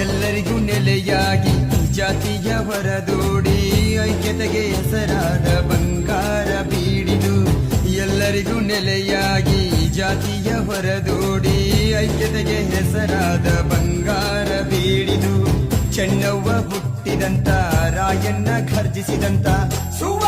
ಎಲ್ಲರಿಗೂ ನೆಲೆಯಾಗಿ ಜಾತಿಯ ಹೊರದೋಡಿ ಐಕ್ಯತೆಗೆ ಹೆಸರಾದ ಬಂಗಾರ ಬೀಡಿದು. ಎಲ್ಲರಿಗೂ ನೆಲೆಯಾಗಿ ಜಾತಿಯ ಹೊರದೋಡಿ ಐಕ್ಯತೆಗೆ ಹೆಸರಾದ ಬಂಗಾರ ಬೀಡಿದು. ಚೆನ್ನವ್ವ ಹುಟ್ಟಿದಂತ, ರಾಯಣ್ಣ ಖರ್ಜಿಸಿದಂತ ಸುವ